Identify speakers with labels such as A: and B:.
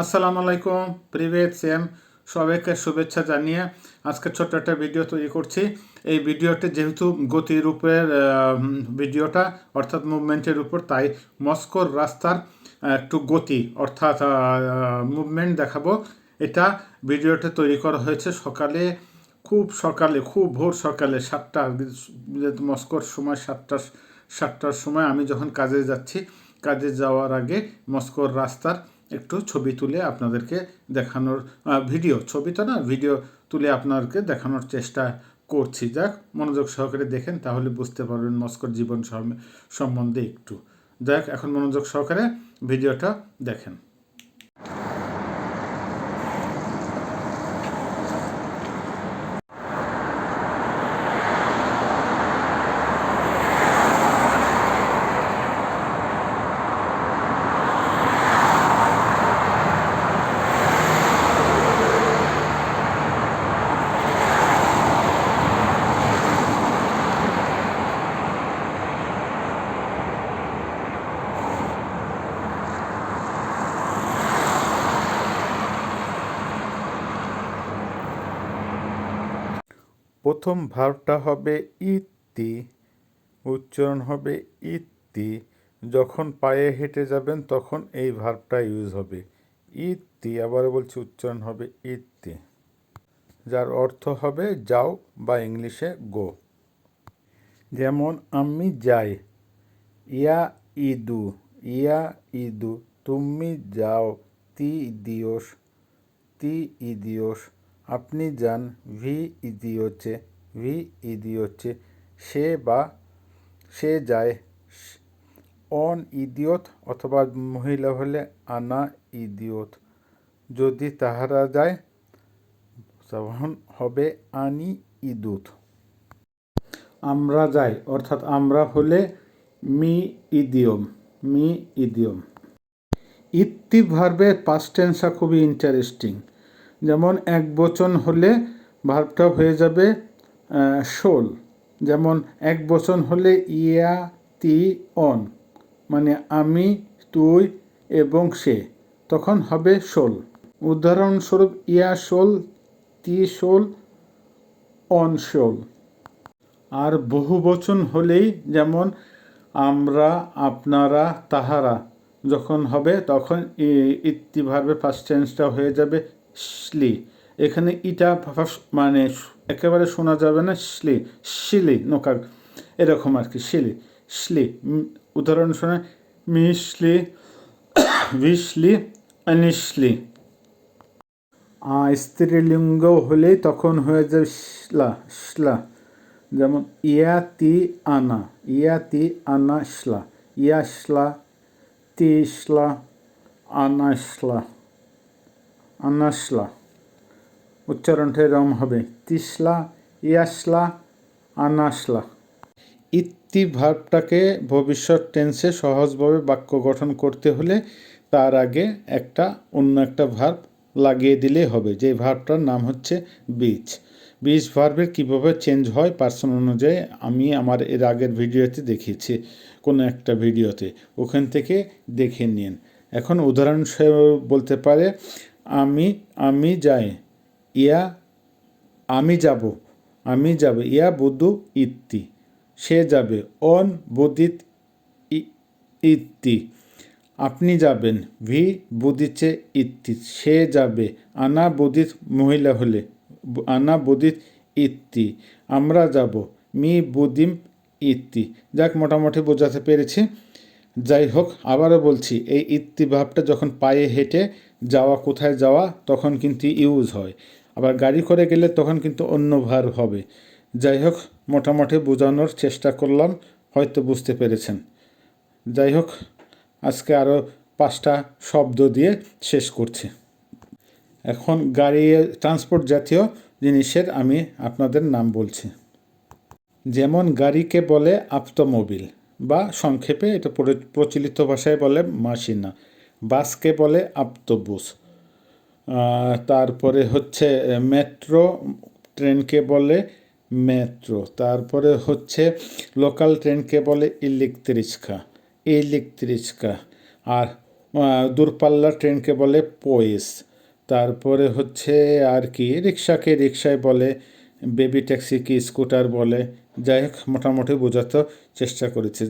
A: আসসালামু আলাইকুম। Private same সবাইকে শুভেচ্ছা জানিয়ে আজকে ছোট্ট একটা ভিডিও তৈরি করছি। এই ভিডিওতে যেহেতু গতির উপরের ভিডিওটা, অর্থাৎ মুভমেন্টের উপর, তাই মস্কোর রাস্তার একটু গতি, অর্থাৎ মুভমেন্ট দেখাবো। এটা ভিডিওটা তৈরি করা হয়েছে সকালে, খুব সকালে, খুব ভোর সকালে সাতটা, মস্কোর সময় সাতটা, সাতটার সময় আমি যখন কাজে যাচ্ছি, কাজে যাওয়ার আগে মস্কোর রাস্তার একটু ছবি তুলে আপনাদেরকে দেখানোর ভিডিও ছবি তো না ভিডিও তুলে আপনাদেরকে দেখানোর চেষ্টা করছি। যাক, মনোযোগ সহকারে দেখেন, তাহলে বুঝতে পারবেন মস্কর জীবন সম্বন্ধে একটু। যাক, এখন মনোযোগ সহকারে ভিডিওটা দেখেন। প্রথম ভার্বটা হবে ইতি, উচ্চারণ হবে ইতি। যখন পায়ে হেঁটে যাবেন, তখন এই ভার্বটা ইউজ হবে ইতি আবার বলছি উচ্চারণ হবে ইতি। যার অর্থ হবে যাও বা ইংলিশে গো। যেমন, আমি যাই, ইয়া ইদু ইয়া ইদু, তুমি যাও, তি দিওস তি ইদিওস আপনি যান, ভি ইদিওচে ভি ইদিওচে সে বা সে যায়, অন ইদিয়ত অথবা মহিলা হলে আনা ইদিয়ত যদি তাহারা যায় তখন হবে আনি ইদুত। আমরা যাই, অর্থাৎ আমরা হলে মি ইদিয়ম মি ইদিয়ম। ইত্তি ভার্বের পাস্ট টেন্সটা খুবই ইন্টারেস্টিং যেমন এক বচন হলে ভার্বটা হয়ে যাবে শোল। যেমন এক বচন হলে ইয়া, তি, অন মানে আমি, তুই এবং সে, তখন হবে শোল। উদাহরণস্বরূপ ইয়া শোল, তি শোল, অন শোল। আর বহু বচন হলেই যেমন আমরা, আপনারা, তাহারা, যখন হবে তখন ইত্তি ফার্স্ট টেন্সটা হয়ে যাবে শ্লি। এখানে ইটা মানে একেবারে শোনা যাবে না, শ্লি। শিলি নোকা এরকম আর কি, শিলি। শ্লি। উদাহরণ শোনা মিশলি, ভিশলি, অনিশলি। স্ত্রীলিঙ্গ হলেই তখন হয়ে যাবে শ্লা শ্লা। যেমন, ইয়া ইয়াতি আনা। ইয়া ইয়াতি আনা শ্লা। ইয়াশলা তিশলা আনাশলা আনাশলা উচ্চারণটা এরকম হবে। তিসলা, ইয়াসলা, আনাসলা। ইত্তি ভার্বটাকে ভবিষ্যৎ টেন্সে সহজভাবে বাক্য গঠন করতে হলে তার আগে একটা, অন্য একটা ভার্ব লাগিয়ে দিলেই হবে। যে ভার্বটার নাম হচ্ছে বীজ বীজ ভার্বের কীভাবে চেঞ্জ হয় পার্সন অনুযায়ী আমি আমার এর আগের ভিডিওতে দেখিয়েছি, কোনো একটা ভিডিওতে। ওখান থেকে দেখে নিন। এখন উদাহরণ বলতে পারে আমি আমি যাই। ইয়া, আমি যাব। আমি যাব। ইয়া বুধু ইত্তি। সে যাবে। অন বুদিত ই- ইত্তি। আপনি যাবেন। ভি বুদিছে ইত্তি। সে যাবে। আনা বুদিত মহিলা হলে। আনা বুদিত ইত্তি। আমরা যাব। মি বুদিম ইত্তি। যাক, মোটামুটি বোঝাতে পেরেছি। যাই হোক, আবারও বলছি, এই ইত্তি ভাবটা যখন পায়ে হেঁটে যাওয়া, কোথায় যাওয়া, তখন কিন্তু ইউজ হয়। আবার গাড়ি করে গেলে তখন কিন্তু অন্য ভার হবে। যাই হোক, মোটামুটি বোঝানোর চেষ্টা করলাম, হয়তো বুঝতে পেরেছেন। যাই হোক, আজকে আরও পাঁচটা শব্দ দিয়ে শেষ করছি। এখন গাড়ি, ট্রান্সপোর্ট জাতীয় জিনিসের আমি আপনাদের নাম বলছি। যেমন গাড়িকে বলে আপ্তমোবিল। বা সংক্ষেপে এটা প্রচলিত ভাষায় বলে মাসিনা, বাসকে বলে আপ্তবুস। তারপরে হচ্ছে মেট্রো, ট্রেনকে বলে মেট্রো, তারপরে হচ্ছে লোকাল ট্রেনকে বলে ইলেকট্রিক্সকা ইলেকট্রিক্সকা। আর দূরপাল্লার ট্রেনকে বলে পয়েস, তারপরে হচ্ছে আর কি, রিক্সাকে রিক্সায় বলে, বেবি ট্যাক্সি কি স্কুটার বলে, যাই হোক, মোটামুটি বোঝাতে চেষ্টা করেছি।